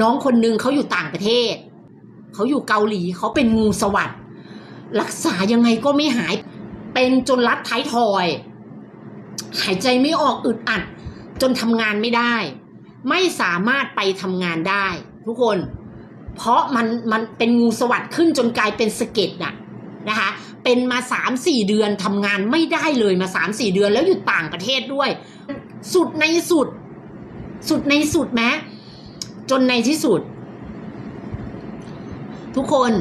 น้องคนหนึ่งเขาอยู่ต่างประเทศ เขาอยู่เกาหลีเขาเป็นงูสวัสด์รักษายังไงก็ไม่หาย เป็นจนรัดท้ายทอย หายใจไม่ออกอึดอัด จนทำงานไม่ได้ ไม่สามารถไปทำงานได้ ทุกคน เพราะมันมันเป็นงูสวัสด์ขึ้นจนกลายเป็นสะเก็ดน่ะนะคะเป็นมาสามสี่เดือนทำงานไม่ได้เลยมาสามสี่เดือนแล้วอยู่ต่างประเทศด้วย สุดในสุด สุดในสุดแม้ จนในที่สุด ทุกคน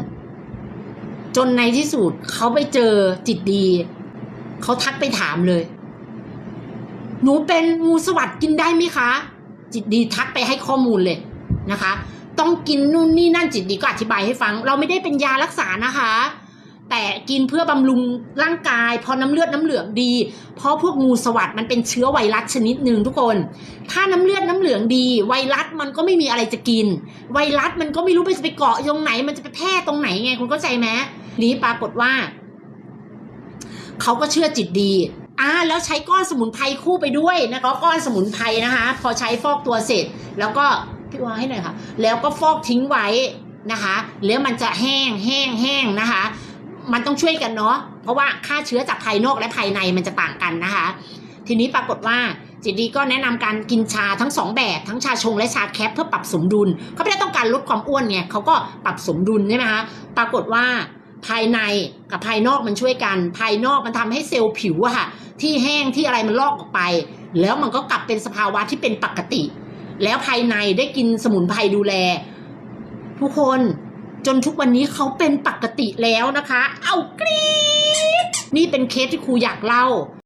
จนในที่สุดเขาไปเจอจิตดี เขาทักไปถามเลย หนูเป็นงูสวัสด์กินได้ไหมคะ จิตดีทักไปให้ข้อมูลเลยนะคะ ต้องกินนู่นนี่นั่นจิตดีก็อธิบายให้ฟัง เราไม่ได้เป็นยารักษานะคะ แต่กินเพื่อบำรุงร่างกาย พอน้ำเลือดน้ำเหลืองดี เพราะพวกงูสวัสดมันเป็นเชื้อไวรัสชนิดหนึ่งทุกคน ถ้าน้ำเลือดน้ำเหลืองดี ไวรัสมันก็ไม่มีอะไรจะกิน ไวรัสมันก็ไม่รู้ไปจะไปเกาะตรงไหน มันจะไปแพร่ตรงไหนไงคุณเข้าใจไหมนี้ปรากฏว่าเขาก็เชื่อจิตดีอ่าแล้วใช้ก้อนสมุนไพรคู่ไปด้วยนะคะก้อนสมุนไพรนะคะ พอใช้ฟอกตัวเสร็จ แล้วก็พี่วางให้หน่อยค่ะ แล้วก็ฟอกทิ้งไว้นะคะ แล้วมันจะแห้งแห้งแห้งนะคะ มันต้องช่วยกันเนาะเพราะว่าค่าเชื้อจากภายนอกและภายในมันจะต่างกันนะคะ ทีนี้ปรากฏว่าจิตดีก็แนะนำการกินชาทั้งสองแบบทั้งชาชงและชาแคปเพื่อปรับสมดุลเขาไม่ได้ต้องการลดความอ้วนไงเขาก็ปรับสมดุลใช่ไหมคะปรากฏว่าภายในกับภายนอกมันช่วยกัน ภายนอกมันทำให้เซลล์ผิวอะค่ะ ที่แห้งที่อะไรมันลอกออกไป แล้วมันก็กลับเป็นสภาวะที่เป็นปกติ แล้วภายในได้กินสมุนไพรดูแล ทุกคน จนทุกวันนี้เขาเป็นปกติแล้วนะคะ เอากรี๊ดนี่เป็นเคสที่ครูอยากเล่า